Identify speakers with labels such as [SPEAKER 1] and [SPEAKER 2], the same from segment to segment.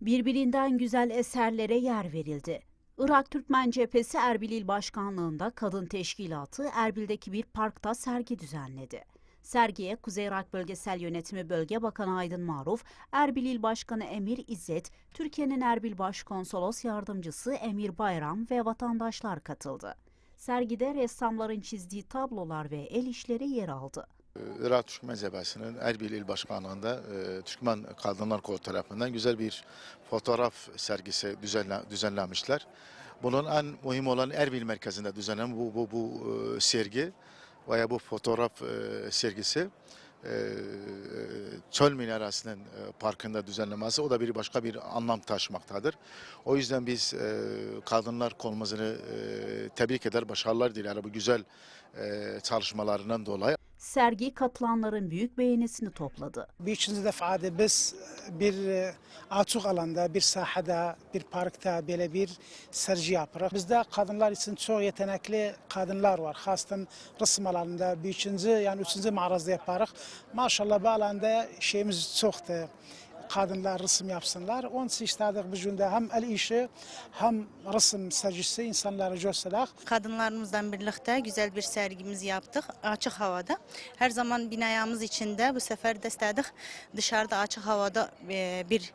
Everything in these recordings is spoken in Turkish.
[SPEAKER 1] Birbirinden güzel eserlere yer verildi. Irak Türkmen Cephesi Erbil İl Başkanlığı'nda Kadın Teşkilatı Erbil'deki bir parkta sergi düzenledi. Sergiye Kuzey Irak Bölgesel Yönetimi Bölge Bakanı Aydın Maruf, Erbil İl Başkanı Emir İzzet, Türkiye'nin Erbil Başkonsolos Yardımcısı Emir Bayram ve vatandaşlar katıldı. Sergide ressamların çizdiği tablolar ve el işleri yer aldı.
[SPEAKER 2] Irak Türkmen Cephesi'nin Erbil İl Başkanlığı'nda e, Türkmen Kadınlar Kolu tarafından güzel bir fotoğraf sergisi düzenle, düzenlenmişler. Bunun en mühim olan Erbil merkezinde düzenlenen bu, bu, bu e, sergi veya bu fotoğraf e, sergisi Çöl Minaresi'nin e, parkında düzenlenmesi o da bir başka bir anlam taşımaktadır. O yüzden biz kadınlar kolumuzunu tebrik eder, başarılar diler bu güzel çalışmalarından dolayı.
[SPEAKER 1] Sergi katılanların büyük beğenisini topladı.
[SPEAKER 3] Bir üçüncü defada biz bir e, açık alanda, bir sahada, bir parkta böyle bir sergi yapırıq. Bizde kadınlar için çok yetenekli kadınlar var. Hasatan resim alanında bir üçüncü, yani üçüncü mağazada yaparıq. Maşallah bu alanda şeyimiz çoktur. Kadınlar resim yapsınlar. Onun için istedik bu günde hem el işi hem resim sergisi insanlara gösterək.
[SPEAKER 4] Kadınlarımızla birlikte güzel bir sergimiz yaptık açık havada. Her zaman binayamız içinde bu sefer de istedik dışarıda açık havada e, bir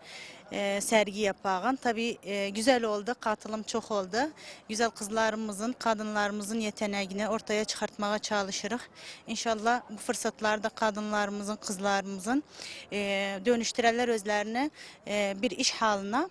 [SPEAKER 4] e, sergi yapağın. Tabii e, güzel oldu, katılım çok oldu. Güzel kızlarımızın, kadınlarımızın yeteneğini ortaya çıkartmaya çalışırıq. İnşallah bu fırsatlarda kadınlarımızın, kızlarımızın e, dönüştürerler özlerini e, bir iş haline.